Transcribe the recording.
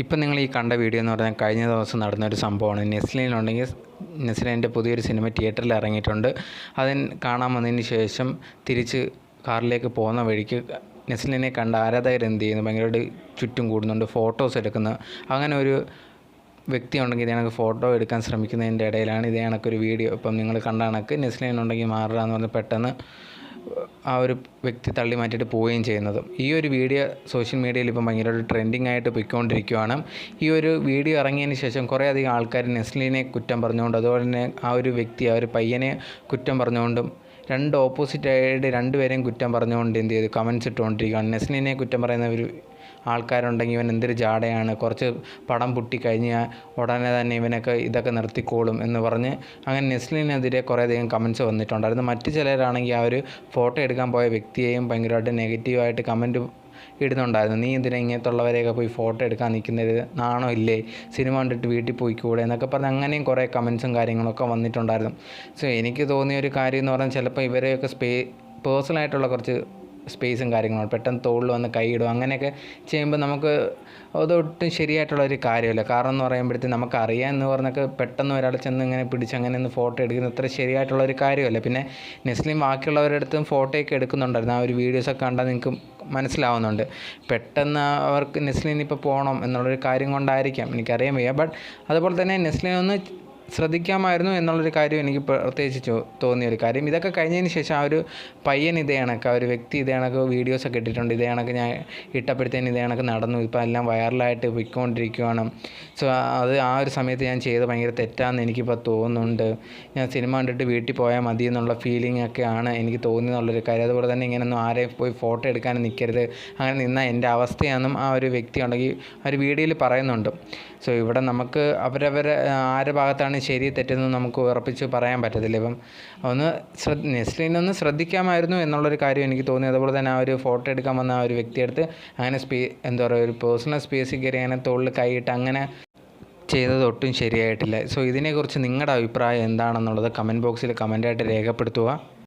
ഇപ്പം നിങ്ങൾ ഈ കണ്ട വീഡിയോ എന്ന് പറഞ്ഞാൽ കഴിഞ്ഞ ദിവസം നടന്ന ഒരു സംഭവമാണ്. നെസ്ലിനുണ്ടെങ്കിൽ നെസ്ലിന്റെ പുതിയൊരു സിനിമ തിയേറ്ററിൽ ഇറങ്ങിയിട്ടുണ്ട്. അതിന് കാണാൻ വന്നതിന് ശേഷം തിരിച്ച് കാറിലേക്ക് പോകുന്ന വഴിക്ക് നെസ്ലിനെ കണ്ട ആരാധകർ എന്ത് ചെയ്യുന്നു? ഭയങ്കരമായിട്ട് ചുറ്റും കൂടുന്നുണ്ട് ഫോട്ടോസ് എടുക്കുന്നു. അങ്ങനെ ഒരു വ്യക്തി ഉണ്ടെങ്കിൽ ഇതേ കണക്ക് ഫോട്ടോ എടുക്കാൻ ശ്രമിക്കുന്നതിന്റെ ഇടയിലാണ് ഇതേ കണക്കൊരു വീഡിയോ. ഇപ്പം നിങ്ങൾ കണ്ട കണക്ക് നെസ്ലിനുണ്ടെങ്കിൽ മാറുക എന്ന് പറഞ്ഞ് പെട്ടെന്ന് ആ ഒരു വ്യക്തി തള്ളി മാറ്റിയിട്ട് പോവുകയും ചെയ്യുന്നത്. ഈ ഒരു വീഡിയോ സോഷ്യൽ മീഡിയയിൽ ഇപ്പം ഭയങ്കര ട്രെൻഡിങ് ആയിട്ട് പോയിക്കൊണ്ടിരിക്കുകയാണ് ഈ ഒരു വീഡിയോ ഇറങ്ങിയതിന് ശേഷം കുറേ അധികം ആൾക്കാർ നെസ്ലിനെ കുറ്റം പറഞ്ഞുകൊണ്ട് അതുപോലെ തന്നെ ആ ഒരു വ്യക്തി ആ ഒരു പയ്യനെ കുറ്റം പറഞ്ഞുകൊണ്ടും രണ്ട് ഓപ്പോസിറ്റ് ആയിട്ട് രണ്ടുപേരെയും കുറ്റം പറഞ്ഞുകൊണ്ട് എന്ത് ചെയ്തു? കമൻസ് ഇട്ടുകൊണ്ടിരിക്കുകയാണ്. നെസ്ലിനെ കുറ്റം പറയുന്ന ഒരു ആൾക്കാരുണ്ടെങ്കിൽ ഇവൻ എന്തൊരു ജാടയാണ്. കുറച്ച് പടം പൊട്ടിക്കഴിഞ്ഞാൽ ഉടനെ തന്നെ ഇവനൊക്കെ ഇതൊക്കെ നിർത്തിക്കോളും എന്ന് പറഞ്ഞ് അങ്ങനെ നെസ്ലിനെതിരെ കുറേയധികം കമൻസ് വന്നിട്ടുണ്ടായിരുന്നു. മറ്റു ചിലരാണെങ്കിൽ ആ ഒരു ഫോട്ടോ എടുക്കാൻ പോയ വ്യക്തിയെയും ഭയങ്കരമായിട്ട് നെഗറ്റീവായിട്ട് കമന്റ് ഇടുന്നുണ്ടായിരുന്നു. നീ എന്തിനാ ഇങ്ങനത്തുള്ളവരെയൊക്കെ പോയി ഫോട്ടോ എടുക്കാൻ നിൽക്കുന്നത്? നാണോ ഇല്ലേ? സിനിമ കണ്ടിട്ട് വീട്ടിൽ പോയിക്കൂടെ? എന്നൊക്കെ പറഞ്ഞ് അങ്ങനെയും കുറേ കമൻസും കാര്യങ്ങളൊക്കെ വന്നിട്ടുണ്ടായിരുന്നു. സോ എനിക്ക് തോന്നിയ ഒരു കാര്യം എന്ന് പറഞ്ഞാൽ ചിലപ്പോൾ ഇവരെയൊക്കെ സ്പേ പേഴ്സണലായിട്ടുള്ള കുറച്ച് സ്പേസും കാര്യങ്ങളും പെട്ടെന്ന് തോളിൽ വന്ന് കൈയിടും അങ്ങനെയൊക്കെ ചെയ്യുമ്പോൾ നമുക്ക് അതൊട്ടും ശരിയായിട്ടുള്ള ഒരു കാര്യമല്ല. കാരണം എന്ന് പറയുമ്പോഴത്തേക്ക് നമുക്ക് അറിയാം എന്ന് പറഞ്ഞൊക്കെ പെട്ടെന്ന് ഒരാൾ ചെന്ന് ഇങ്ങനെ പിടിച്ച് അങ്ങനെ ഒന്ന് ഫോട്ടോ എടുക്കുന്നത് അത്ര ശരിയായിട്ടുള്ള ഒരു കാര്യമല്ല. പിന്നെ നെസ്ലിം ബാക്കിയുള്ളവരുടെ അടുത്തും ഫോട്ടോയൊക്കെ എടുക്കുന്നുണ്ടായിരുന്നു. ആ ഒരു വീഡിയോസൊക്കെ കണ്ടാൽ നിങ്ങൾക്ക് മനസ്സിലാവുന്നുണ്ട്. പെട്ടെന്ന് അവർക്ക് നെസ്ലിൻ ഇപ്പോൾ പോകണം എന്നുള്ളൊരു കാര്യം കൊണ്ടായിരിക്കാം. എനിക്കറിയാൻ വയ്യ. ബട്ട് അതുപോലെ തന്നെ നെസ്ലിൻ ഒന്ന് ശ്രദ്ധിക്കാമായിരുന്നു എന്നുള്ളൊരു കാര്യം എനിക്ക് പ്രത്യേകിച്ച് തോന്നിയ ഒരു കാര്യം. ഇതൊക്കെ കഴിഞ്ഞതിന് ശേഷം ആ ഒരു പയ്യൻ ഇതേ കണക്ക് ആ ഒരു വ്യക്തി ഇതേ കണക്ക് വീഡിയോസൊക്കെ ഇട്ടിട്ടുണ്ട്. ഇതേ കണക്ക് ഞാൻ ഇട്ടപ്പോഴത്തേന് ഇതേ കണക്ക് നടന്നു. ഇപ്പോൾ എല്ലാം വൈറലായിട്ട് പോയിക്കൊണ്ടിരിക്കുകയാണ് സോ അത് ആ ഒരു സമയത്ത് ഞാൻ ചെയ്ത് ഭയങ്കര തെറ്റാന്ന് എനിക്കിപ്പോൾ തോന്നുന്നുണ്ട്. ഞാൻ സിനിമ കണ്ടിട്ട് വീട്ടിൽ പോയാൽ മതി എന്നുള്ള ഫീലിംഗ് ഒക്കെയാണ് എനിക്ക് തോന്നിയെന്നുള്ളൊരു കാര്യം. അതുപോലെ തന്നെ ഇങ്ങനെയൊന്നും ആരെയും പോയി ഫോട്ടോ എടുക്കാനും നിൽക്കരുത് അങ്ങനെ നിന്നാൽ എന്റെ അവസ്ഥയാണെന്നും ആ ഒരു വ്യക്തി ഉണ്ടെങ്കിൽ ആ ഒരു വീഡിയോയിൽ പറയുന്നുണ്ട്. സോ ഇവിടെ നമുക്ക് അവരവരെ ആരുടെ ഭാഗത്താണ് ശരി തെറ്റെന്ന് നമുക്ക് ഉറപ്പിച്ച് പറയാൻ പറ്റത്തില്ല. ഇപ്പം ഒന്ന് ശ്രദ്ധ നെസ്ലിനൊന്ന് ശ്രദ്ധിക്കാമായിരുന്നു എന്നുള്ളൊരു കാര്യം എനിക്ക് തോന്നി. അതുപോലെ തന്നെ ആ ഒരു ഫോട്ടോ എടുക്കാൻ വന്ന ആ ഒരു വ്യക്തിയെടുത്ത് അങ്ങനെ സ്പേ എന്താ പറയുക ഒരു പേഴ്സണൽ സ്പേസിൽ കയറി അങ്ങനെ തോളിൽ കൈയിട്ട് അങ്ങനെ ചെയ്തത് ഒട്ടും ശരിയായിട്ടില്ല. സോ ഇതിനെക്കുറിച്ച് നിങ്ങളുടെ അഭിപ്രായം എന്താണെന്നുള്ളത് കമന്റ് ബോക്സിൽ കമന്റായിട്ട് രേഖപ്പെടുത്തുക.